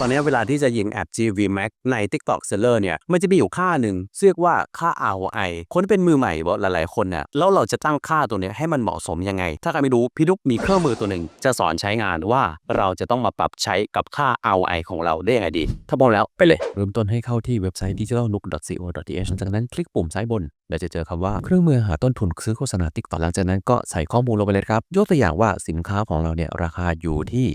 ตอนนี้เวลาที่จะยิงแอด GV Max ใน TikTok Seller เนี่ย มันจะมีอยู่ค่าหนึ่งเรียกว่าค่า ROI คนที่เป็นมือใหม่บอกหลายๆ คนเนี่ยแล้วเราจะตั้งค่าตัวนี้ให้มันเหมาะสมยังไง ถ้าใครไม่รู้พี่ดุกมีเครื่องมือตัวหนึ่งจะสอนใช้งานว่าเราจะต้องมาปรับใช้กับค่า ROI ของเราได้ยังไงดี ถ้าพร้อมแล้วไปเลย เริ่มต้นให้เข้าที่เว็บไซต์ digitalnook.co.th จากนั้นคลิกปุ่มซ้ายบนแล้วจะเจอคำว่าเครื่องมือหาต้นทุนซื้อโฆษณา TikTok หลังจากนั้นก็ใส่ข้อมูลลงไปเลยครับ ยกตัวอย่างว่าสินค้าของเราเนี่ยราคาอยู่ที่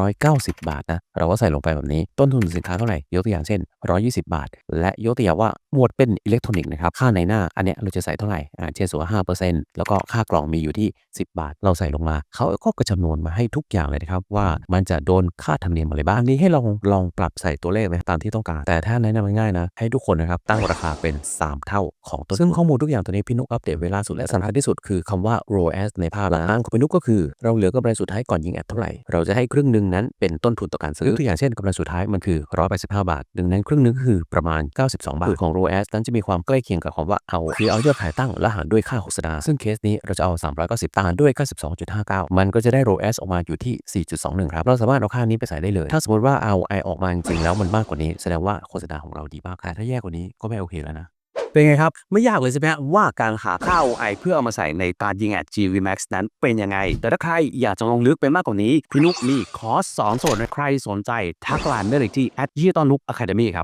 390 บาทนะ เราก็ใส่ลงไปแบบนี้ ต้นทุนสินค้าเท่าไหร่ ยกตัวอย่างเช่น 120 บาท และยกตัวอย่างว่าหมวดเป็นอิเล็กทรอนิกส์นะครับ ค่าในหน้า อันเนี้ยเราจะใส่เท่าไหร่อ่าเช่นสมมติว่า5%แล้วก็ค่ากล่องมีอยู่ที่ 10 บาท เราใส่ลงมา เขาก็กระจำนวนมาให้ทุกอย่างเลยนะครับว่ามันจะโดนค่าธรรมเนียมอะไรบ้างนี้ให้ลองลองปรับใส่ตัวเลขนะตามที่ต้องการ แต่ถ้าแนะนำง่ายๆนะให้ทุกคนนะครับตั้งราคาเป็น 3 เท่าของต้นซึ่งข้อมูลทุกอย่างตัวนี้พี่นุกอัปเดตเวลาสุดและสำคัญที่สุดคือคำว่า ROAS ในภาพนะอ้างของพี่นุกก็คือเราเหลือกำไรสุดท้ายก่อนยิงแอดเท่าไหร่ เราจะให้ครึ่งหนึ่งนั้นเป็นต้นทุนต่อการซื้อยกตัวอย่างเช่นกำไรสุดท้ายมันคือ185บาท ดังนั้นครึ่งหนึงก็คือประมาณ 92 บาทสูตรของ ROAS นั้นจะมีความใกล้เคียงกับคำว่าเอาคือเอายอดขายตั้งและหารด้วยค่าโฆษณาซึ่งเคสนี้เราจะเอา390ตารด้วย 92.59 มันก็จะได้ ROAS ออกมาอยู่ที่ 4.21 ครับ เราสามารถเอาค่านี้ไปใส่ได้เลย ถ้าสมมติว่า ROI ออกมาจริงๆแล้วมันมากกว่านี้แสดงว่าโฆษณาของเราดีมากแต่ถ้าแย่กว่านี้ก็ไม่โอเคแล้วนะ เป็นไงครับ ไม่ยากเลยใช่ไหมฮะว่าการหาค่า OI เพื่อเอามาใส่ในการยิงแอด GV Max นั้นเป็นยังไง แต่ถ้าใครอยากจะลงลึกไปมากกว่านี้ พี่นุกมีคอร์สสอนสดใครสนใจทักไลน์ได้เลยที่ at ยี่ตอนนุกอะคาเดมี่ครับ